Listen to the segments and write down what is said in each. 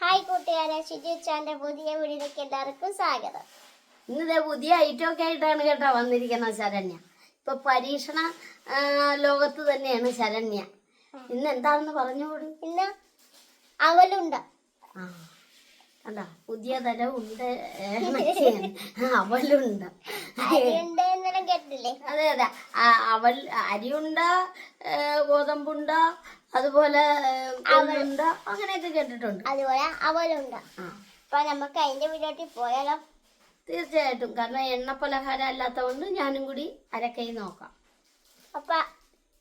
Hi കൂട്ടുകാരെ ഷിജു ചാന്റെ പുതിയ വീടിലേക്ക് എല്ലാവർക്കും സ്വാഗതം. ഇന്നത്തെ പുതിയ ഐറ്റം ഒക്കെ ആയിട്ടാണ് കേട്ടോ വന്നിരിക്കുന്നത് ശരണ്യ. ഇപ്പൊ പരീക്ഷണ ലോകത്ത് തന്നെയാണ് ശരണ്യ. ഇന്ന് എന്താണെന്ന് പറഞ്ഞോളൂ ഇന്ന് അവലുണ്ട. ആ. അല്ല പുതിയ തരം ഉണ്ട് അവലുണ്ട്. അതെ അതെ. അവൽ അരിയുണ്ട ഗോതമ്പുണ്ട അതുപോലെ എള്ളുണ്ട അങ്ങനെയൊക്കെ കേട്ടിട്ടുണ്ട്. അതുപോലെ അവലുണ്ട. അപ്പൊ നമുക്ക് അതിന്റെ വീട്ടിൽ പോയാലോ? തീർച്ചയായിട്ടും. കാരണം എണ്ണ പലഹാരം അല്ലാത്തതുകൊണ്ട് ഞാനും കൂടി അരക്കൈ നോക്കാം. അപ്പൊ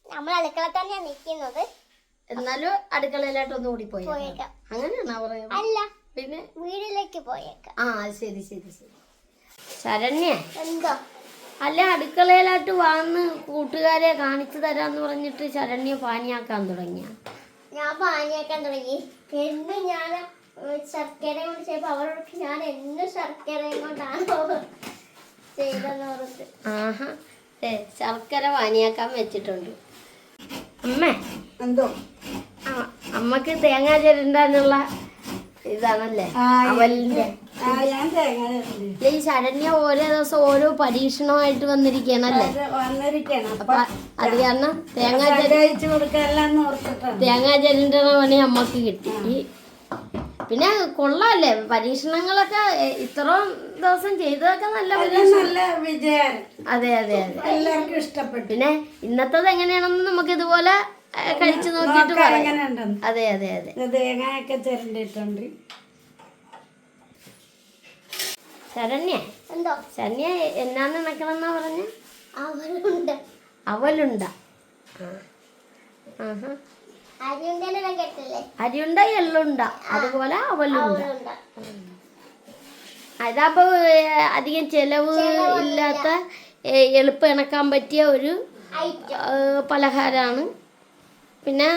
നമ്മൾ അടുക്കള തന്നെയാണ് നിൽക്കുന്നത്. എന്നാലും അടുക്കളയിലായിട്ട് കൂടി പോയി അങ്ങനെയാണോ പറയുന്നത് അല്ല. പിന്നെ വീട്ടിലേക്ക് പോയേക്കാം. ആ ശരി ശരി ശരി. ശരണ്യ എന്തോ? അല്ല അടുക്കളയിലായിട്ട് വന്ന് കൂട്ടുകാരെ കാണിച്ചു തരാന്ന് പറഞ്ഞിട്ട് ശരണ്യ പാനിയാക്കാൻ തുടങ്ങിയ. ഞാൻ പാനിയാക്കാൻ തുടങ്ങി. എന്ന് ഞാൻ ശർക്കരയും കൊണ്ട് ചെയ്യുമ്പോൾ അവരോട് ഞാൻ എന്ന് ശർക്കരയും കൊണ്ടാണ് ചെയ്തെന്ന് പറഞ്ഞിട്ട് ആഹാ ശർക്കര പാനിയാക്കാൻ വെച്ചിട്ടുണ്ട്. അമ്മേ എന്തോ? അമ്മയ്ക്ക് തേങ്ങ ചിരണ്ടാനുള്ള ഇതാണല്ലേ? ഈ ശരണ്യ ഓരോ ദിവസം ഓരോ പരീക്ഷണമായിട്ട് വന്നിരിക്കണല്ലേ? അത് വന്നിരിക്കണം അപ്പൊ അത് കാരണം തേങ്ങാ തേങ്ങാ ജലിന്റെ പണി അമ്മയ്ക്ക് കിട്ടി. പിന്നെ കൊള്ളാല്ലേ? പരീക്ഷണങ്ങളൊക്കെ ഇത്രയും ദിവസം ചെയ്തതൊക്കെ നല്ല നല്ല വിജയം അതെ അതെ അതെ. എല്ലാവർക്കും ഇഷ്ടപ്പെട്ടു. പിന്നെ ഇന്നത്തത് എങ്ങനെയാണെന്ന് നമുക്ക് ഇതുപോലെ കഴിച്ചു നോക്കിയിട്ട് നോക്കാം പറയാം. എങ്ങനെ ഉണ്ടെന്ന് അതെ അതെ. അതെ തേങ്ങയൊക്കെ ചിരണ്ടിട്ടുണ്ട് ശരണ്യ എന്തോ? ശരണ്യ എന്നാന്ന് നിക്കണമെന്നാ പറഞ്ഞ? അവലുണ്ട് അവലുണ്ട അരിയുണ്ട എള്ളുണ്ട. അതുപോലെ അവലുണ്ട അതാപ്പോ അധികം ചെലവ് ഇല്ലാത്ത എളുപ്പം ഇണക്കാൻ പറ്റിയ ഒരു പലഹാരമാണ് പിന്നെ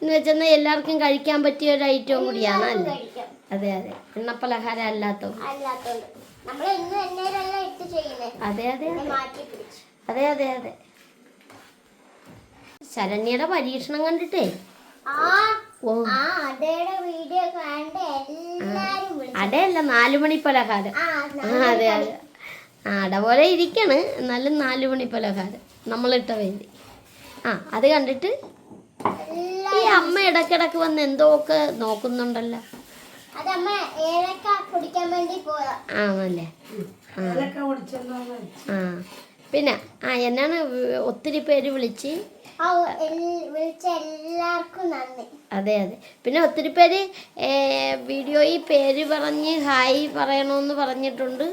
എന്ന് വെച്ചാൽ എല്ലാവർക്കും കഴിക്കാൻ പറ്റിയ ഒരു ഐറ്റവും കൂടിയാണ് അല്ലേ? അതെ അതെ. എണ്ണ പലഹാരം അല്ലാത്ത അതെ അതെ അതെ. അതെ അതെ ശരണ്യയുടെ പരീക്ഷണം കണ്ടിട്ടേ? അടയല്ല നാലുമണി പലഹാരം. അതെ അതെ. അട പോലെ ഇരിക്കണ്. എന്നാലും നാലുമണി പലഹാരം. നമ്മളിട്ട വേണ്ടി. ആ അത് കണ്ടിട്ട് ഈ അമ്മ ഇടക്കിടക്ക് വന്ന് എന്തോ ഒക്കെ നോക്കുന്നുണ്ടല്ലോ. അതമ്മ ഏലക്ക കുടിക്കാൻ വേണ്ടി പോയതാ ആണല്ലേ? ആ. പിന്നെ ആ എന്നാണ് ഒത്തിരി പേര് വിളിച്ച് ആ വിളിച്ച എല്ലാവർക്കും നന്ദി. അതെ അതെ. പിന്നെ ഒത്തിരി പേര് വീഡിയോയിൽ പേര് പറഞ്ഞ് ഹായ് പറയണമെന്ന് പറഞ്ഞിട്ടുണ്ട്.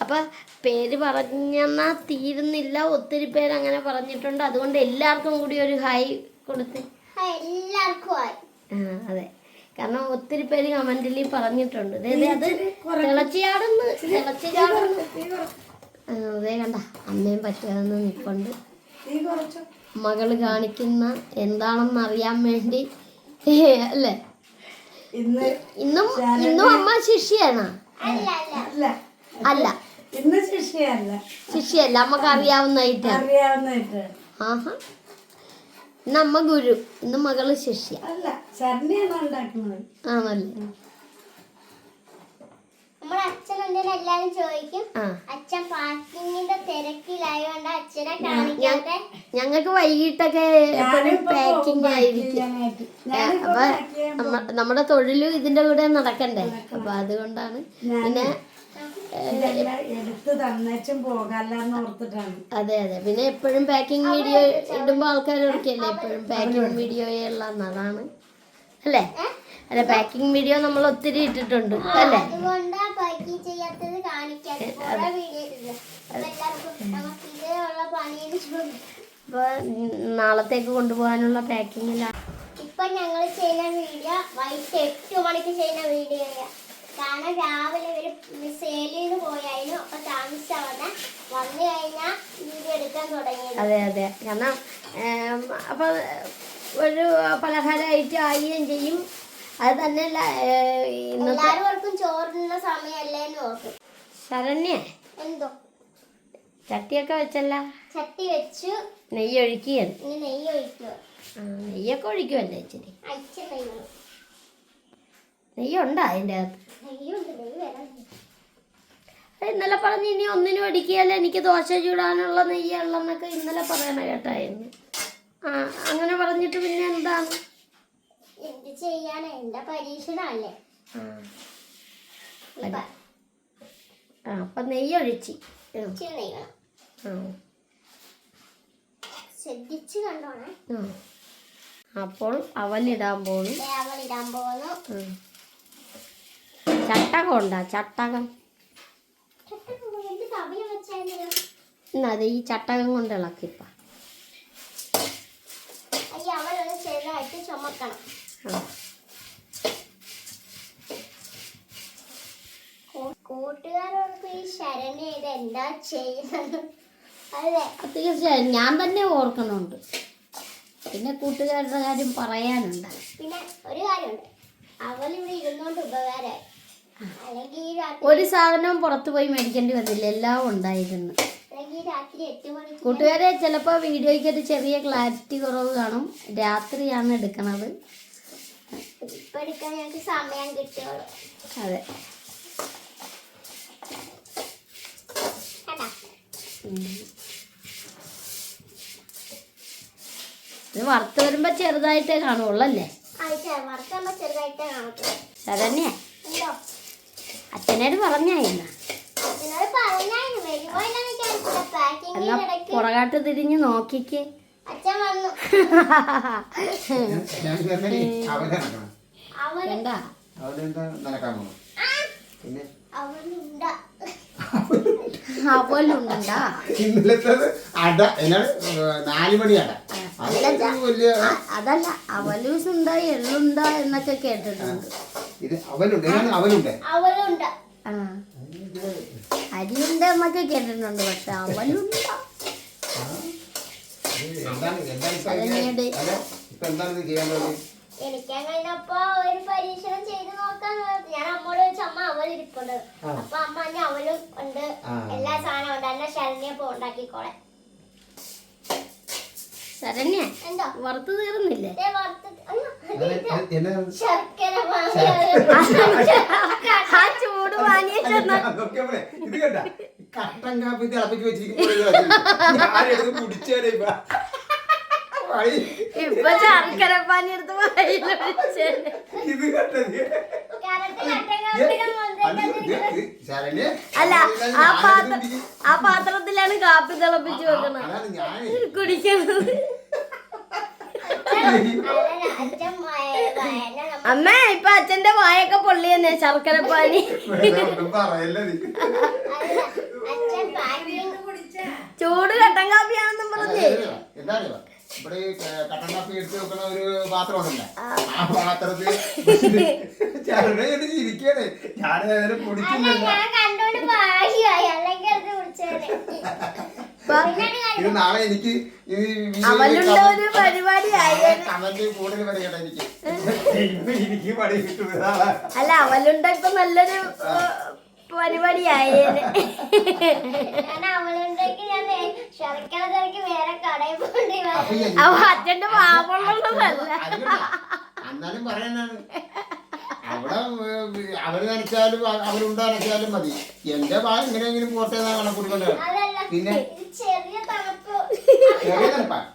അപ്പം പേര് പറഞ്ഞെന്നാൽ തീരുന്നില്ല. ഒത്തിരി പേര് അങ്ങനെ പറഞ്ഞിട്ടുണ്ട്. അതുകൊണ്ട് എല്ലാവർക്കും കൂടി ഒരു ഹായ് കൊടുത്ത്. ആ, എല്ലാവർക്കും ആയി അതെ. കാരണം ഒത്തിരി പേര് കമന്റിൽ പറഞ്ഞിട്ടുണ്ട്. ദേ, ദേ, അത് തിളച്ച് ചാടുന്നു തിളച്ച് ചാടുന്നു ആ, അതേ കണ്ട. അമ്മയും പറ്റുമെന്ന് നിൽപ്പുണ്ട് നീ കുറച്ചു. മകൾ കാണിക്കുന്ന എന്താണെന്ന് അറിയാൻ വേണ്ടി. അല്ലേ? ഇന്ന് ഇന്നും ഇന്നും അമ്മ അല്ല. അല്ല. ഇന്ന് ശിഷ്യല്ല ശിഷ്യല്ല അമ്മയ്ക്ക് അറിയാവുന്ന അറിയാവുന്നതായിട്ട്. അറിയാവുന്നിട്ട് ആഹാ. ഇന്ന് അമ്മ ഗുരു. ഇന്ന് മകൾ ശിഷ്യ. അല്ല ഉണ്ടാക്കുന്നത്. ആണല്ലേ? നമ്മുടെ അച്ഛൻ എന്തെങ്കിലും എല്ലാരും ചോദിക്കും? ആ. അച്ഛൻ അച്ഛനെ കാണിക്കാതെ. ഞങ്ങൾക്ക് വൈകിട്ടൊക്കെ എപ്പോഴും പാക്കിംഗ് ആയിരിക്കും. ചെയ്യാനായിട്ട്. അപ്പൊ നമ്മ- നമ്മുടെ തൊഴിലും ഇതിന്റെ കൂടെ നടക്കണ്ടേ? അപ്പൊ അതുകൊണ്ടാണ്. പിന്നെ അതെ അതെ. പിന്നെ എപ്പോഴും പാക്കിംഗ് വീഡിയോ ഇടുമ്പോ ആൾക്കാർ ഓർക്കല്ലേ? എപ്പോഴും പാക്കിംഗ് വീഡിയോ ഉള്ളതാണ്. അതാണ്. അല്ലേ? അല്ല പാക്കിംഗ് വീഡിയോ നമ്മൾ ഒത്തിരി ഇട്ടിട്ടുണ്ട്. അല്ലേ? നാളത്തേക്ക് കൊണ്ടുപോകാനുള്ള പാക്കിങ്ങിലാണ് ഇപ്പൊ ഞങ്ങൾ ചെയ്യുന്ന വീഡിയോ വൈകിട്ട് എട്ട് മണിക്ക് ചെയ്യുന്ന വീഡിയോ കാരണം രാവിലെ ഇവർ സേലിന് പോയായിരുന്നു. അപ്പൊ താമസിച്ചാ വന്നെ കഴിഞ്ഞാൽ വീഡിയോ എടുക്കാൻ തുടങ്ങി അതെ അതെ. കാരണം അപ്പൊ ഒരു പലഹാരമായിട്ട് ആവുകയും ചെയ്യും. അത് തന്നെയല്ല എല്ലാവർക്കും ചോറിനുള്ള സമയമല്ലേന്ന് ഓർക്കും ശരണ്യ എന്തോ? ചട്ടിയൊക്കെ വെച്ചല്ല? ചട്ടി വെച്ചു. നെയ്യ് ഒഴിക്കുകയാണ് നെയ്യ് ഒഴിക്കുക ആ, നെയ്യൊക്കെ ഒഴിക്കുമല്ലേ ഇച്ചിരി? നെയ്യുണ്ടോ അതിന്റെ അകത്ത്? ഇന്നലെ പറഞ്ഞ് ഇനി ഒന്നിനും അടിക്കുകയല്ല എനിക്ക് ദോശ ചൂടാനുള്ള നെയ്യുള്ളെന്നൊക്കെ ഇന്നലെ പറയണ കേട്ടായിരുന്നു. ആ അങ്ങനെ പറഞ്ഞിട്ട് പിന്നെ എന്താണ്? എന്ത് ചെയ്യാനാ? എന്റെ പരീക്ഷണല്ലേ ആ. അപ്പൊ നെയ്യൊഴിച്ച് ഉം. കണ്ടോണേ. അപ്പോൾ അവലിടാൻ പോകുന്നു അവലിടാൻ പോകുന്നു. ചട്ടകം ഉണ്ടാ ചട്ടകം. എന്നാ അത് ഈ ചട്ടകം കൊണ്ട് ഇളക്കിപ്പ കൂട്ടുകാരോർക്ക് ഈ ശരണ്യ ഇത് എന്താ ചെയ്യുന്നത് അതെ തീർച്ചയായും ഞാൻ തന്നെ ഓർക്കുന്നുണ്ട്. പിന്നെ കൂട്ടുകാരുടെ കാര്യം പറയാനുണ്ട്. പിന്നെ ഒരു കാര്യമുണ്ട്. അവളിവിടെ ഇരുന്നോണ്ട് ഉപകാരമായി ഒരു സാധനവും പുറത്തു പോയി മേടിക്കേണ്ടി വന്നില്ല എല്ലാം ഉണ്ടായിരുന്നു. കൂട്ടുകാരെ ചിലപ്പോൾ വീഡിയോയ്ക്ക് ഒരു ചെറിയ ക്ലാരിറ്റി കുറവ് കാണും. രാത്രിയാണ് എടുക്കണത്. സമയം അതെ. ഇത് വറുത്ത് വരുമ്പോ ചെറുതായിട്ടേ കാണുള്ളൂ അല്ലേ ചെറുതായിട്ടേ കാണത്തുള്ളൂ. ശരണ്യ? അച്ഛനോട് പറഞ്ഞായിരുന്നു? എന്നാ ഇടയ്ക്ക് പുറകാട്ട് തിരിഞ്ഞ് നോക്കിക്ക്. പോകും പിന്നെ? ഇന്നലത്തത് അട. എന്നാണ്? നാല് മണി അട. അത് വലിയ അതല്ല അവലൂസ് ഉണ്ടോ എള്ളുണ്ടോ എന്നൊക്കെ കേട്ടിട്ടുണ്ട്. ഇത് അവലുണ്ട് ഞാൻ അവലുണ്ട് അവളുണ്ട് ആ. അരിയുണ്ട എന്നൊക്കെ കേട്ടിട്ടുണ്ട് പക്ഷെ അവലുണ്ട് എന്താണ് എന്താണ് ഇപ്പൊ ശരണ്യയുടെ- അല്ല, ഇപ്പൊ എന്താണ് ഇത് ചെയ്യേണ്ടത് ഒരു പരീക്ഷണം ചെയ്ത് നോക്കാന്ന് ഞാൻ അമ്മോട് ചോദിച്ചു അമ്മ അവൽ ഇരിപ്പുണ്ട്. ആ. അപ്പൊ അമ്മ അവലും ഉണ്ട്. ആ. എല്ലാ സാധനവും ഉണ്ട്. എന്നെ ശരണ്യപ്പോ ഉണ്ടാക്കിക്കോളെ. ശരണ്യ വറുത്ത് തീർന്നില്ലേ? ആ ചൂട് കട്ടൻ കാപ്പി തിളപ്പിച്ച് കുടിച്ചേരെ ഇപ്പൊ ശർക്കര പാനി എടുത്ത് വായിലൊഴിച്ചേ ഇത് കട്ടൻ അല്ല ആ പാത്രം. ആ പാത്രത്തിലാണ് കാപ്പി തിളപ്പിച്ച് വെക്കണത്. കുടിക്കുന്നത് കുടിക്കണത്. അമ്മ ഇപ്പൊ അച്ഛന്റെ വായൊക്കെ പൊള്ളി തന്നെ ശർക്കര പാനി. ചൂട് കട്ടൻ കാപ്പിയാണെന്നും പറഞ്ഞേ. ഇവിടെ കട്ടൻ കാപ്പി എടുത്ത് വെക്കുന്ന ഒരു പാത്രമുണ്ടല്ലേ ആ. പാത്രത്തിൽ ചേട്ടനെ കുടിക്കുന്നില്ല ഞാൻ അല്ലെങ്കിൽ കുടിച്ചേനെ. ഇത് നാളെ എനിക്ക് ഈ അവളുടെ പരിപാടി ആയി കമന്റ് കൂടുതൽ പറയട്ടെ എനിക്ക്. ഇന്ന് എനിക്ക് പണി കിട്ടും നാളെ. അല്ല അവലുണ്ട ഇപ്പൊ നല്ലൊരു പരിപാടി ആയേനെ. ഞാൻ ശർക്കര തിരക്ക് വേറെ കടയിൽ പോണ്ടി അപ്പൊ വരും എനിക്ക് അവ അച്ഛന്റെ പാപമുള്ളതല്ല. എന്നാലും പറയാനാണ് അവിടെ അവർ നനച്ചാലും അവരുണ്ട നനച്ചാലും മതി. എന്റെ ഭാഗം എങ്ങനെയെങ്കിലും പോട്ടെ എന്നാണ് കണക്കൂട്ടിക്കൊണ്ട് പിന്നെ ചെറിയ തണുപ്പ്.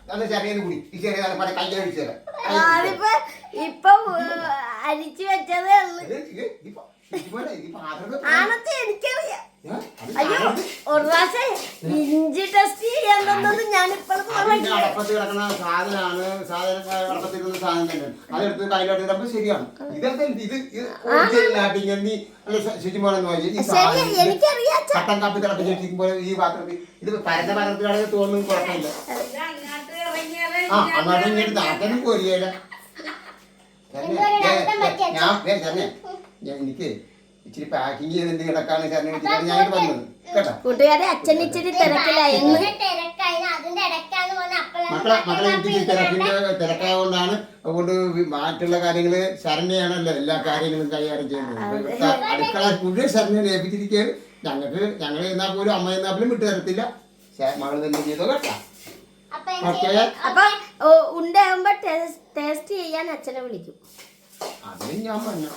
നല്ല ചെറിയത് കൂടി. ഈ ചെറിയ തണുപ്പാണ് കയ്യിൽ ഒഴിച്ചു തരാം. ഇപ്പൊ അരിച്ചു വെച്ചതേ ഉള്ളു. ആണത്തെ എനിക്കറിയാം. അയ്യോ സാധനത്തിൽ ഒരു പ്രാവശ്യം ഇഞ്ചി ടെസ്റ്റ് ചെയ്യാൻ തന്നത് ഞാനിപ്പോഴും അതിന്റെ അടപ്പത്ത് കിടക്കുന്ന സാധനമാണ് സാധനം സാധനം തന്നെ. അതെടുത്ത് കയ്യിലോട്ട് ഇടുമ്പോ ശരിയാണ്. ഇതൊക്കെ ഇത്? ഇങ്ങനെ നീ കട്ടൻ കാപ്പി തിളപ്പിച്ച് വെച്ചിരിക്കുമ്പോൾ ഈ പാത്രത്തിൽ ഇത് പരന്ന പാത്രത്തിലാണെങ്കിൽ തോന്നുന്നു കുഴപ്പമില്ല. ആ അങ്ങോട്ട് ഇങ്ങോട്ട് രക്തം ഞാൻ ഏ, ചെന്നെ, ഞാൻ എനിക്ക് ഇച്ചിരി പാക്കിംഗ് ചെയ്തിട്ട് കിടക്കാണ് കാരണം വിളിച്ചിട്ട് ഞാൻ ഇങ്ങോട്ട് വന്നത്. കേട്ടോ? കൂട്ടുകാരെ അച്ഛൻ ഇച്ചിരി തിരക്കിലായിരുന്നു മക്കളെ മക്കളെ കാപ്പി തിരക്കിന്റെ തിരക്കായതുകൊണ്ടാണ് അതുകൊണ്ട് മറ്റുള്ള കാര്യങ്ങൾ ശരണ്യാണല്ലോ എല്ലാ കാര്യങ്ങളും കൈകാര്യം ചെയ്യുന്നത്. അടുക്കള മുഴുവൻ ശരണ്യാണ് ഏൽപ്പിച്ചിരിക്കുകയാണ്. ഞങ്ങൾക്ക് ഞങ്ങൾ എന്നാ പോലും അമ്മ എന്നാ പോലും വിട്ടു തരത്തില്ല. മകൾ തന്നെ ചെയ്തോ കേട്ടോ? അപ്പൊ? ഉണ്ടാകുമ്പോ ടേസ്റ്റ് ചെയ്യാൻ അച്ഛനെ വിളിക്കും. അതിന് ഞാൻ പറഞ്ഞു.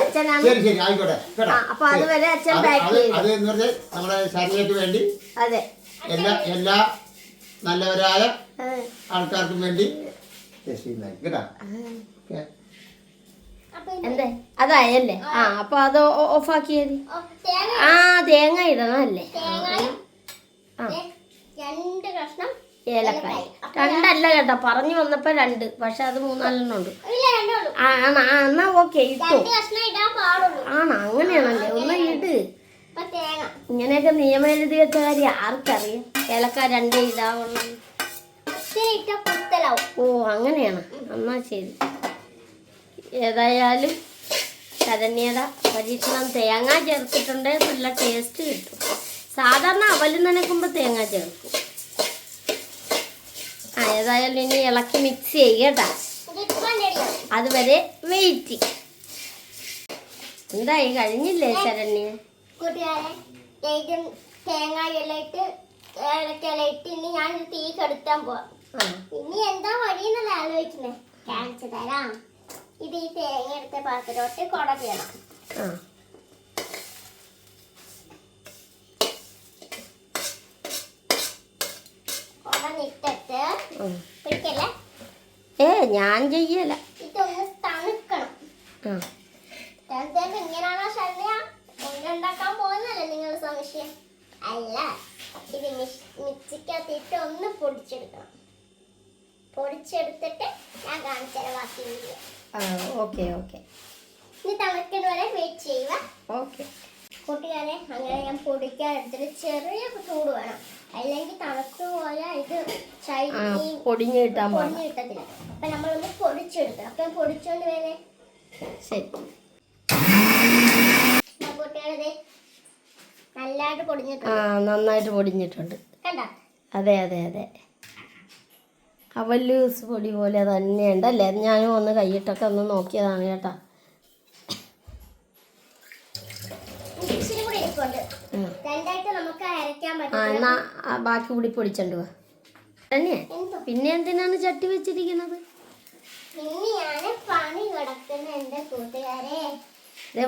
അച്ഛനാണ് ശരി ശരി ആയിക്കോട്ടെ. കേട്ടോ. ആ, അപ്പൊ അതുവരെ അച്ഛൻ അത് പാക്ക് അത് ചെയ്തു. അത് എന്ന് പറഞ്ഞാൽ നമ്മുടെ ശരീരത്തിന് വേണ്ടി അതെ. എല്ലാ എല്ലാ നല്ലവരായ ആ, ആൾക്കാർക്കും വേണ്ടി ചെയ്യുന്നതായി കേട്ടോ? ഓക്കേ. എന്തേ? അതായല്ലേ? ആ അപ്പൊ അത് ഓഫ് തേങ്ങ ആ തേങ്ങ ഇടണം അല്ലേ ആ. രണ്ട് കഷ്ണം ഏലക്കായ. രണ്ടല്ല കേട്ടോ. പറഞ്ഞു വന്നപ്പോ രണ്ട്. പക്ഷെ അത് മൂന്നാലെണ്ണം ഉണ്ട്. എന്നാ ഓക്കെ ഇട്ടു. ആണോ? അങ്ങനെയാണല്ലേ? ഒന്ന് ഇട്. ഇങ്ങനെയൊക്കെ നിയമം എഴുതി വെച്ച കാര്യം. ആർക്കറിയാം? ഏലക്ക രണ്ടേ ഇടാവുള്ളൂ. ഓ അങ്ങനെയാണ്. എന്നാ ശരി. ഏതായാലും കരണ്യത പരീക്ഷണം തേങ്ങ ചേർത്തിട്ടുണ്ടെങ്കിൽ നല്ല ടേസ്റ്റ് കിട്ടും. സാധാരണ അവൽ നനക്കുമ്പോൾ തേങ്ങ ചേർക്കും. ഏതായാലും ഇനി ഇളക്കി മിക്സ് ചെയ്യട്ടാ അതുവരെ വെയിറ്റ് എന്തായി? കഴിഞ്ഞില്ലേ ശരണ്യ? തേങ്ങയെല്ലാം ഇട്ട് ഏലക്കെല്ലാം ഇട്ട് ഇനി ഞാൻ തീ കെടുത്താൻ പോവാം. ഇനി എന്താ വഴിയെന്നല്ല ആലോചിക്കുന്നേ? കാണിച്ചു തരാം. ഇത് ഈ തേങ്ങ എടുത്ത പാത്രത്തിലോട്ട് കുട ചെയ്യണം ആ കുട നിട്ടിട്ട് ഉം. പിടിക്കല്ലേ ഏ ഞാൻ ചെയ്യല. അല്ല ഇത് മിക്സിക്കകത്തിട്ട് ഒന്ന് പൊടിച്ചെടുക്കണം. പൊടിച്ചെടുത്തിട്ട് ഞാൻ കാണിച്ചു തരാം ബാക്കി വീഡിയോ. ആ ഓക്കെ ഓക്കെ. ഇനി തണുക്കുന്ന വരെ വെയിറ്റ് ചെയ്യുക. ഓക്കെ. കൂട്ടുകാരെ അങ്ങനെ ഞാൻ പൊടിക്കാൻ എടുത്തിട്ട് ചെറിയ ചൂട് വേണം. അല്ലെങ്കിൽ തണുത്തു പോയാൽ ഇത് പൊടിഞ്ഞ് കിട്ടാൻ പൊടിഞ്ഞ് കിട്ടത്തില്ല. അപ്പൊ നമ്മളൊന്ന് പൊടിച്ചെടുക്കണം അപ്പൊ പൊടിച്ചോണ്ട് വേണേ ശരി. കൂട്ടുകാരെ പൊടിഞ്ഞിട്ടുണ്ട്. ആ നന്നായിട്ട് പൊടിഞ്ഞിട്ടുണ്ട്. അതെ അതെ അതെ. അവലൂസ് പൊടി പോലെ തന്നെയുണ്ട്. അല്ലേ? ഞാനും ഒന്ന് കൈയിട്ടൊക്കെ ഒന്ന് നോക്കിയതാണ് കേട്ടാ ഇച്ചിരി കൂടി ഇരിപ്പുണ്ട് ഉം. രണ്ടായിട്ട് നമുക്ക് അരയ്ക്കാൻ ആ പറ്റും എന്നാ ബാക്കി കൂടി പൊടിച്ചോണ്ട് തന്നെ? പിന്നെ എന്തിനാണ് ചട്ടി വെച്ചിരിക്കുന്നത്?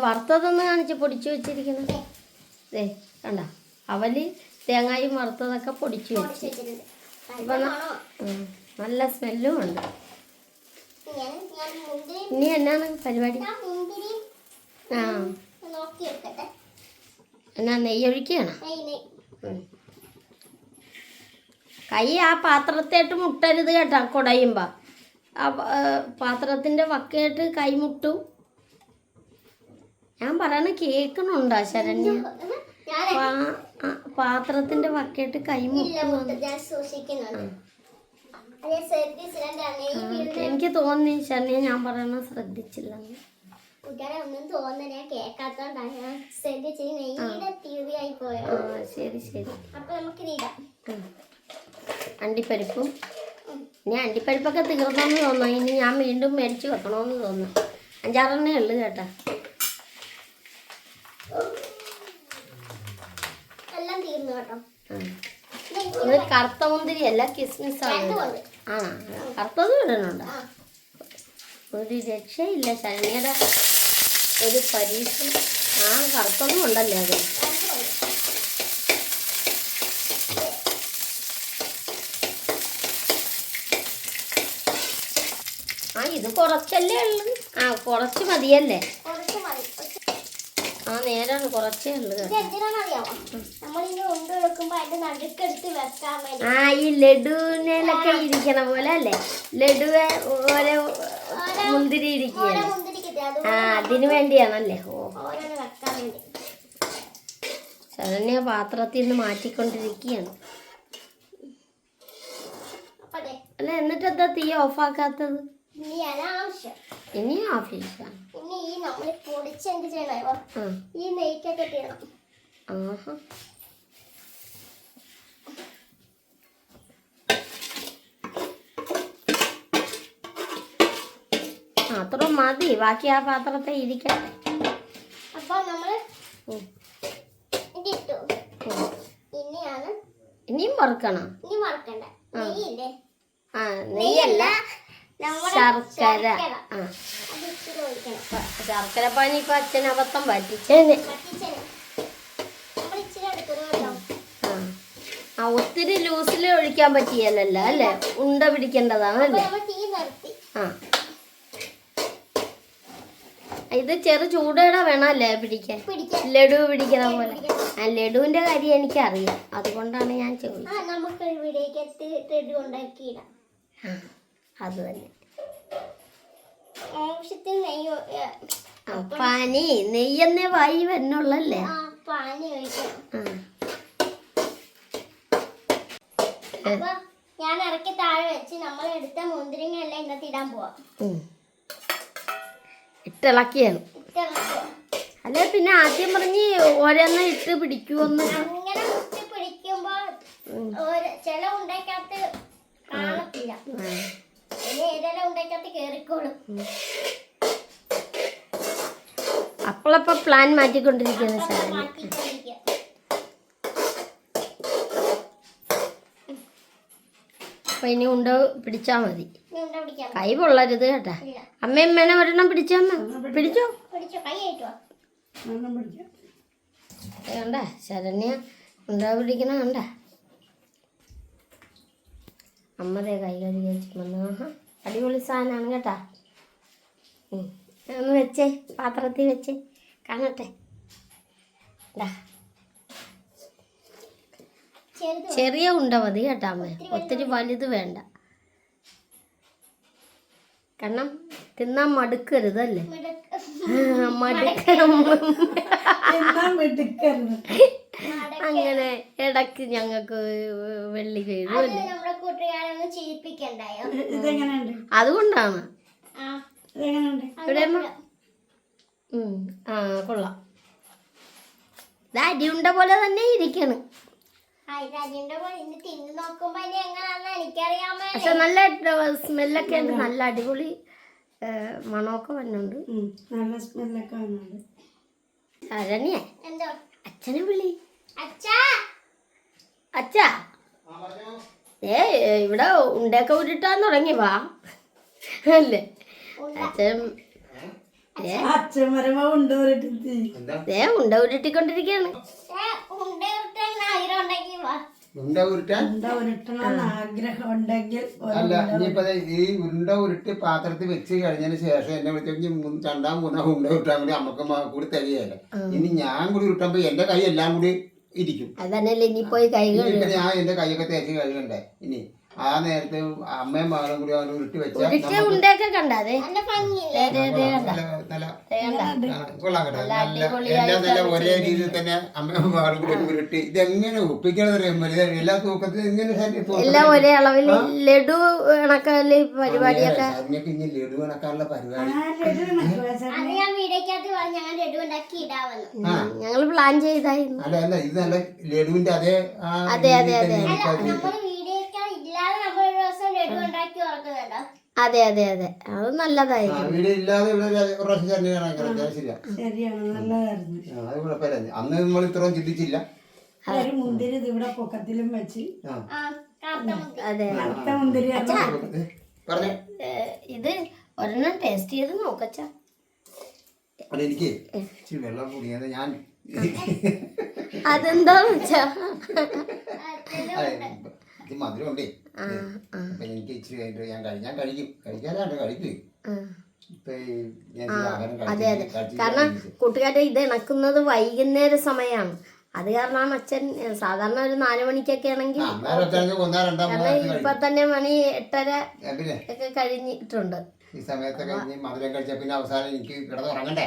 വറുത്തതൊന്ന് കാണിച്ച് പൊടിച്ചു വെച്ചിരിക്കുന്നത്. ദേ. കണ്ട? അവൽ തേങ്ങായും വറുത്തതൊക്കെ പൊടിച്ചു വെച്ച്. ഇപ്പൊ. നല്ല സ്മെല്ലും ഉണ്ട്. ഇനി എന്നാണ് പരിപാടി? ആ. നോക്കിയെടുക്കട്ടെ. എന്നാ നെയ്യൊഴിക്കുകയാണ് ഒഴിക്കുകയാണ്. കൈ ആ പാത്രത്തേട്ട് മുട്ടരുത് കേട്ടോ കുടയുമ്പോൾ ആ പാത്രത്തിന്റെ വക്കയിട്ട് കൈ മുട്ടും. ഞാൻ പറയണ കേൾക്കണുണ്ടോ ശരണ്യ? പാത്രത്തിന്റെ വക്കയിട്ട് കൈ എനിക്ക് തോന്നി ശരണ്യ ഞാൻ പറയണ ശ്രദ്ധിച്ചില്ല കൂട്ടുകാരെ ഒന്നും തോന്നുന്നില്ല ഞാൻ കേൾക്കാത്തോണ്ടാണ് ഞാൻ ശ്രദ്ധിച്ച് ഈ നെയ്യുടെ തീവി ആയി പോയോ. ആ ശരി ശരി. അപ്പൊ നമുക്ക് ഇടാം. ഉം. അണ്ടിപ്പരിപ്പും. ഇനി അണ്ടിപ്പരിപ്പൊക്കെ തീർന്നെന്ന് തോന്നുന്നു. ഇനി ഞാൻ വീണ്ടും മേടിച്ച് വെക്കണമെന്ന് തോന്നുന്നു. അഞ്ചാറെണ്ണേ ഉള്ളു കേട്ടാ എല്ലാം തീർന്നു കേട്ടോ. ഉം. ഇനി ഇത് കറുത്ത മുന്തിരി അല്ല കിസ്മിസ് ആണ് രണ്ടും ഉണ്ട്. ആ കറുത്തതും ഇടുന്നുണ്ട് ആ, ഒരു രക്ഷയില്ല. ശരണ്യയുടെ ഒരു പരീക്ഷ ആ കറുത്തൊന്നും ഉണ്ടല്ലേ അത്? ആ ഇത് കുറച്ചല്ലേ ഉള്ളു. ആ കുറച്ച് മതിയല്ലേ? ആ നേരാണ്. കുറച്ചേ ഉള്ളത് ആ ഈ ലഡുവിനൊക്കെ ഇരിക്കണ പോലെ അല്ലേ? ലഡുവെ ഓരോ മുന്തിരി ഇരിക്കുകയാണ് ആ അതിന് വേണ്ടിയാണല്ലേ? ഓ. ശരണ്യ പാത്രത്തിൽ നിന്ന് മാറ്റിക്കൊണ്ടിരിക്കുകയാണ്. അല്ല എന്നിട്ട് എന്താ തീ ഓഫാക്കാത്തത്? ഇനിയാണ് ആവശ്യം. ഇനിയും ഓഫീസാണ് ഇനി ഈ നമ്മൾ പൊടിച്ച് എന്ത് ചെയ്യണോ? ഈ നെയ്ക്കൊക്കെ ഇടണം. ആഹാ. ആ, അത്ര മതി. ബാക്കി ആ പാത്രത്തെ ഇരിക്കട്ടെ. അപ്പോൾ നമ്മൾ. ഇനിയാണ് ഇനിയും വറുക്കണം. ഇനി മറക്കണ്ട നെയ്യില്ലേ? ആ നെയ്യല്ല ശർക്കര. ആ. ശർക്കര പാനി ഇപ്പൊ അച്ഛൻ അബദ്ധം പറ്റിച്ചേനെ. ആ. ഒത്തിരി ലൂസിൽ ഒഴിക്കാൻ പറ്റിയല്ലല്ലോ അല്ലേ? ഉണ്ട പിടിക്കേണ്ടതാണ് അല്ലേ? ആ. ഇത് ചെറു ചൂടോടെ വേണം അല്ലേ പിടിക്കാൻ. ലഡു പിടിക്കണ പോലെ. ആ ലഡുവിന്റെ കാര്യം എനിക്കറിയാം. അതുകൊണ്ടാണ് ഞാൻ ചോദിച്ചത്. നമുക്ക് ഇവിടേക്ക് ഉണ്ടാക്കിയിടാം അത് തന്നെ. ആവശ്യത്തിന് നെയ്യ് പനി. നെയ്യെന്നേ വായി വരുന്നുള്ളല്ലേ? പാനി ഒഴിക്കണം ഞാൻ ഇറക്കി താഴെ വെച്ച് നമ്മൾ എടുത്ത മുന്തിരിങ്ങ എല്ലാം ഇന്നത്തെ ഇടാൻ പോവാം. ഇട്ടിളക്കിയാണ് ഇട്ട് അല്ലെ പിന്നെ ആദ്യം പറഞ്ഞ് ഓരോന്ന് ഇട്ട് പിടിക്കുമെന്ന് ചില കാണത്തില്ല. അപ്പോളപ്പോ പ്ലാൻ മാറ്റിക്കൊണ്ടിരിക്കുന്ന സാധനം. അപ്പൊ ഇനി ഉണ്ട പിടിച്ചാ മതി. കൈ പൊള്ളരുത് കേട്ടാ. അമ്മയമ്മേനെ അമ്മയും മേനെ ഒരെണ്ണം പിടിച്ചമ്മ പിടിച്ചോ? കണ്ട? ശരണ്യ ഉണ്ടാ പിടിക്കണ കണ്ട? അമ്മതേ കൈ കഴുകി വെച്ചു അടിപൊളി സാധനമാണ് കേട്ടാ. ഉം. ഒന്ന് വെച്ചേ പാത്രത്തിൽ വെച്ചേ. കാണട്ടെ. ദാ ചെറുത് ചെറിയ ഉണ്ട മതി കേട്ടാ അമ്മ. ഒത്തിരി വലുത് വേണ്ട. കാരണം തിന്നാൻ മടുക്കരുത്. അല്ലേ മിടുക്ക് മടുക്കണം അങ്ങനെ ഇടയ്ക്ക് ഞങ്ങക്ക് വെള്ളി ചെയ്തു അതുകൊണ്ടാണ്. ആ. ഇതെങ്ങനെയുണ്ട്? ഇവിടെ ഉം. ആ കൊള്ളാം. ഇത് അരിയുണ്ട പോലെ തന്നെ ഇരിക്കണം. പക്ഷെ നല്ല സ്മെല്ലൊക്കെ ഉണ്ട്. നല്ല അടിപൊളി മണമൊക്കെ വരുന്നുണ്ട് നല്ല സ്മെല്ലൊക്കെ വരുന്നുണ്ട് ശരണ്യ എന്തോ? അച്ഛനെ വിളി. അച്ഛാ! അച്ഛാ! ഏ ഇവിടെ ഉണ്ടയൊക്കെ ഉരുട്ടാൻ തുടങ്ങി വാ. അല്ലേ? അച്ഛൻ ഏ അച്ഛൻ വരുമ്പോ കൊണ്ടുപോയിട്ട് എന്താ ഏ ഉണ്ട ഉരുട്ടിക്കൊണ്ടിരിക്കുകയാണ് ഉണ്ട ഉരുട്ടാൻ അല്ല ഇനിയിപ്പോ ഈ ഉണ്ട ഉരുട്ടി പാത്രത്തിൽ വെച്ച് കഴിഞ്ഞതിന് ശേഷം എന്നെ വിളിച്ചു രണ്ടാം മൂന്നാം ഉണ്ട ഉരുട്ടാൻ കൂടി അമ്മയ്ക്ക് കൂടി തരികയല്ലേ ഇനി ഞാൻ കൂടി ഉരുട്ടുമ്പോ എന്റെ കൈ എല്ലാം കൂടി ഇരിക്കും. അതന്നല്ലേ ഇനി പോയി കൈ കഴുകുക ഞാൻ എന്റെ കൈയൊക്കെ തേച്ച് കഴുകണ്ടേ? ഇനി ആ നേരത്തെ അമ്മയും മകളും കൂടി ഉരുട്ടി വെച്ചാൽ നല്ല നല്ല നല്ല കൊള്ളാം കേട്ടോ. നല്ല എല്ലാം നല്ല ഒരേ രീതിയിൽ തന്നെ അമ്മയും കൂടി ഉരുട്ടി. ഇതെങ്ങനെ ഒപ്പിക്കണത് അറിയാൻ എല്ലാ തൂക്കത്തിലും എങ്ങനെ എല്ലാം ഒരേ അളവിൽ ലഡു കണക്കല്ലേ പരിപാടിയൊക്കെ. ഇനി ലഡു കണക്കാനുള്ള പരിപാടി. ഞങ്ങൾ ഞങ്ങൾ പ്ലാൻ ചെയ്തായിരുന്നു. അല്ല അല്ല ഇത് നല്ല ലഡുവിന്റെ അതേ അതെ, അതെ, അതെ. ഇല്ലാതെ നമ്മൾ ഒരു ദിവസം ലഡു ഉണ്ടാക്കി ഓർക്കുന്നുണ്ടോ അതെ അതെ അതെ. അത് നല്ലതായിരുന്നു വീട് ഇല്ലാതെ ഇവിടെ ഒരു പ്രാവശ്യം ശരിയാ ശരിയാണ്. നല്ലതായിരുന്നു. ആ, അത് കുഴപ്പമില്ല. അന്ന് നമ്മൾ ഇത്രയും ചിന്തിച്ചില്ല. ഒരു മുന്തിരി ഇത് ഇവിടെ പൊക്കത്തിലും വെച്ച്. അതെ. അടുത്ത മുന്തിരി പറഞ്ഞേ. ഏ, ഇത് ഒരെണ്ണം ടേസ്റ്റ് ചെയ്ത് നോക്കച്ച എനിക്ക് ഇച്ചിരി വെള്ളം കുടിക്കുന്നത് ഞാൻ. അതെന്താ വെച്ചാ അതെ, ഇത് മധുരം ഉണ്ടേ ആ. ആ അപ്പൊ എനിക്ക് ഇച്ചിരി കഴിഞ്ഞിട്ട് ഞാൻ കഴി- ഞാൻ കഴിക്കും. കഴിക്കാനാണ് കഴിക്കും ആ. ഇപ്പൊ ഈ ഞാൻ ഈ ആഹാരം അതെ അതെ. കഴിച്ച് കഴിച്ച് കാരണം കൂട്ടുകാരെ ഇത് ഇണക്കുന്നത് വൈകുന്നേര സമയമാണ് അത് കാരണമാണ് അച്ഛൻ ഏ, സാധാരണ ഒരു നാല് മണിക്കൊക്കെ ആണെങ്കിൽ ആ, അന്നേരം ഒറ്റാണെങ്കിൽ ഒന്നാ രണ്ടാം മൂന്നാം കാരണം ഇപ്പൊ തന്നെ മണി എട്ടര ഞാൻ പിന്നെ? ഒക്കെ കഴിഞ്ഞിട്ടുണ്ട്. ഈ സമയത്ത് കഴിഞ്ഞ് മധുരം കഴിച്ച പിന്നെ അവസാനം എനിക്ക് കിടന്ന് ഉറങ്ങണ്ടേ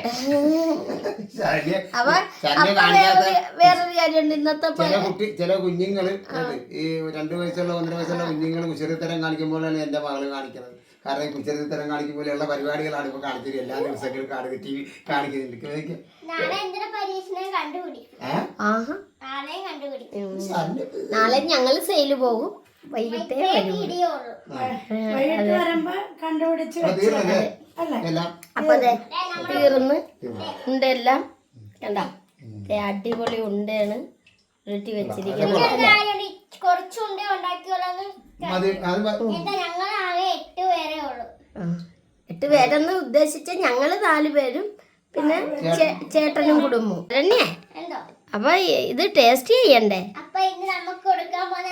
ശരണ്യ അപ്പൊ ശരണ്യ അപ്പൊ കാണിക്കാത്ത വേറൊരു വേറൊരു ഇന്നത്തെ ചില കുട്ടി ചില കുഞ്ഞുങ്ങൾ ഈ രണ്ടു വയസ്സുള്ള ഒന്നര വയസ്സുള്ള കുഞ്ഞുങ്ങൾ കുശലിത്തരം കാണിക്കുമ്പോഴാണ് എന്റെ മകൾ കാണിക്കുന്നത്. കാരണം ഈ കുശലിത്തരം കാണിക്കുമ്പോഴുള്ള പരിപാടികളാണ് ഇപ്പൊ കാണിച്ചത്. എല്ലാ ദിവസങ്ങളും കാണുക ടി വി കാണിക്കുന്നുണ്ട്. നാളെ ഞങ്ങൾ സെയിൽ പോകും. വൈകിട്ടേ വരും അപ്പൊ അല്ല? എല്ലാം? അപ്പൊ അതെ തീർന്ന്? ഉണ്ടെല്ലാം കണ്ട? അടിപൊളി ഉണ്ടയാണ് ഉരുട്ടി വെച്ചിരിക്കുന്നത്. കുറച്ചുണ്ടേ എട്ട് പേരെന്ന് ഉദ്ദേശിച്ച ഞങ്ങൾ നാല് പേരും പിന്നെ ചേട്ടനും കുടുംബവും. തന്നെയാ അപ്പൊ ഇത് ടേസ്റ്റ് ചെയ്യണ്ടേ? അപ്പൊ ഇന്ന് നമുക്ക് കൊടുക്കാൻ പോകുന്ന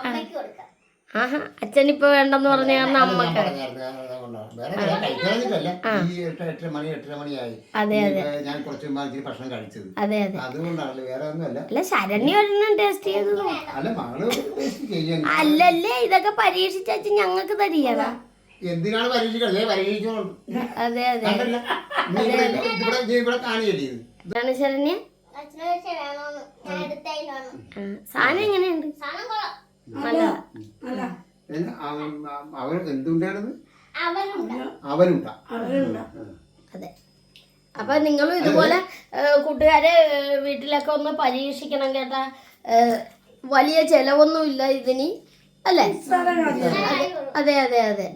അമ്മയ്ക്ക് കൊടുക്കാം. ആഹാ അച്ഛൻ ഇപ്പൊ വേണ്ടെന്ന് പറഞ്ഞ അമ്മയ്ക്ക് അതെ, അതെ അതെ അതുകൊണ്ടാണല്ലോ വേറെ ഒന്നുമല്ല. അല്ല ശരണ്യ ഒരെണ്ണം ടേസ്റ്റ് ചെയ്തത്. അല്ലല്ലേ ഇതൊക്കെ പരീക്ഷിച്ചു ഞങ്ങൾക്ക് തരികടാ. എന്തിനാണ് പരീക്ഷിച്ചോളൂ. അതെ അതെ. കണ്ടല്ല. നീ ഇവിടെ ഇവിടെ കാണിയല്ലേ ഇതാണ് ശരണ്യ. സാധനം എങ്ങനെയുണ്ട്? എന്തുണ്ടാണത് അതെ. അപ്പൊ നിങ്ങളും ഇതുപോലെ കൂട്ടുകാരെ വീട്ടിലൊക്കെ ഒന്ന് പരീക്ഷിക്കണം കേട്ടാ വലിയ ചെലവൊന്നും ഇല്ല ഇതിന്. അല്ലേ? അതെ. അതെ അതെ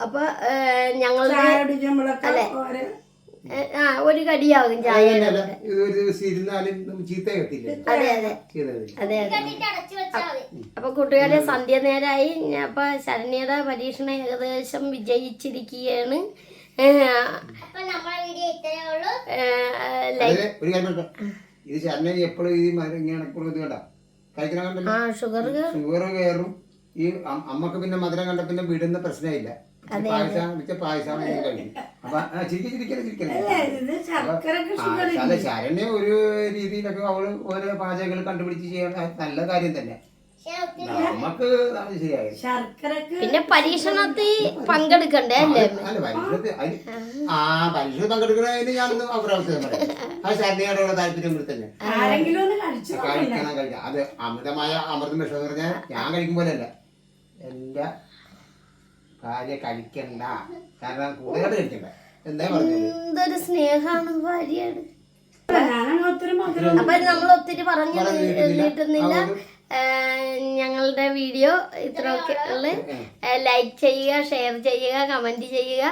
അപ്പൊ ഞങ്ങളുടെ അല്ലെ? ആ ഒരു കടിയാവും ചായ അതെ അതെ. അപ്പൊ കൂട്ടുകാരെ സന്ധ്യ നേരായി. അപ്പൊ ശരണ്യയുടെ പരീക്ഷണം ഏകദേശം വിജയിച്ചിരിക്കുകയാണ്. ഇത് ശരണ എപ്പോഴും ഈ ഇങ്ങനെ ഷുഗർ ഷുഗർ കയറും. ഈ അമ്മയ്ക്ക് പിന്നെ മധുരം കണ്ട പിന്നെ വിടുന്ന പ്രശ്നമില്ല. അല്ല? ശരണ്യ ഒരു രീതിയിലൊക്കെ അവൾ ഓരോ പാചകങ്ങൾ കണ്ടുപിടിച്ച് ചെയ്യാൻ നല്ല കാര്യം തന്നെ. നമുക്ക് പിന്നെ പരീക്ഷണത്തിൽ പങ്കെടുക്കണ്ടേ അല്ലേ? അല്ല പരീക്ഷണത്തിൽ ആ പരീക്ഷ പങ്കെടുക്കുന്നതിന് ഞാനൊന്നും അഭിപ്രായം പറയാം. അത് ശരണ്യയോടുള്ള താല്പര്യം കൂടി തന്നെ. ആരെങ്കിലും ഒന്ന് കഴിച്ചു? കഴിക്കണം കഴിക്കാം അത് അമിതമായ അമൃതം വിഷം എന്ന് പറഞ്ഞാൽ ഞാൻ കഴിക്കും പോലെയല്ല എന്റെ ഭാര്യ കഴിക്കണ്ട. കാരണം കൂടുതൽ കഴിക്കണ്ട. എന്താ പറഞ്ഞത്? എന്തൊരു സ്നേഹാണ് ഭാര്യയാണ്. അപ്പൊ നമ്മൾ ഒത്തിരി പറഞ്ഞു നീട്ടുന്നില്ല ഞങ്ങളുടെ വീഡിയോ ഇത്രയൊക്കെ ഉള്ളു. ലൈക്ക് ചെയ്യുക ഷെയർ ചെയ്യുക കമന്റ് ചെയ്യുക.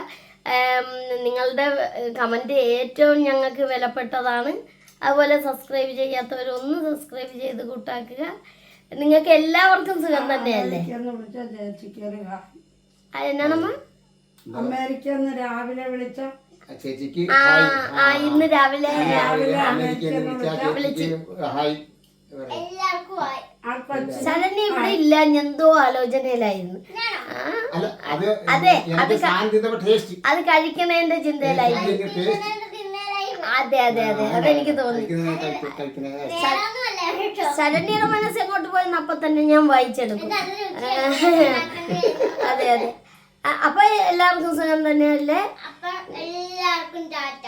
നിങ്ങളുടെ കമന്റ് ഏറ്റവും ഞങ്ങൾക്ക് വിലപ്പെട്ടതാണ്. അതുപോലെ സബ്സ്ക്രൈബ് ചെയ്യാത്തവരൊന്ന് സബ്സ്ക്രൈബ് ചെയ്ത് കൂട്ടാക്കുക. നിങ്ങൾക്ക് എല്ലാവർക്കും സുഖം തന്നെയല്ലേ? അമേരിക്ക എന്ന് രാവിലെ വിളിച്ച? ചേച്ചിക്ക് ആ ഹായ്. ആ ഇന്ന് രാവിലെ രാവിലെ അമേരിക്കയിൽ നിന്ന് വിളിച്ച ചേച്ചിക്ക് ഹായ്. പറയാം. എല്ലാവർക്കും ആയി ആ കൊച്ചു. ശരണ്യ ഇവിടെ ഇല്ല എന്തോ ആലോചനയിലായിരുന്നു. ആ, അല്ല അത് അതെ, എനിക്ക് സാന്തിത ടേസ്റ്റ് അത് കഴിക്കണേന്റെ ചിന്തയിലായിരുന്നു. ടേസ്റ്റ് അതെ അതെ അതെ അതെനിക്ക് തോന്നി. കഴിക്കുന്നത് ശരണ്യയുടെ മനസ്സ് എങ്ങോട്ട് പോയെന്ന് അപ്പൊ തന്നെ ഞാൻ വായിച്ചെടുക്കും. അതെ അതെ. അപ്പൊ എല്ലാവർക്കും സുഖം തന്നെയല്ലേ? എല്ലാവർക്കും ടാറ്റ.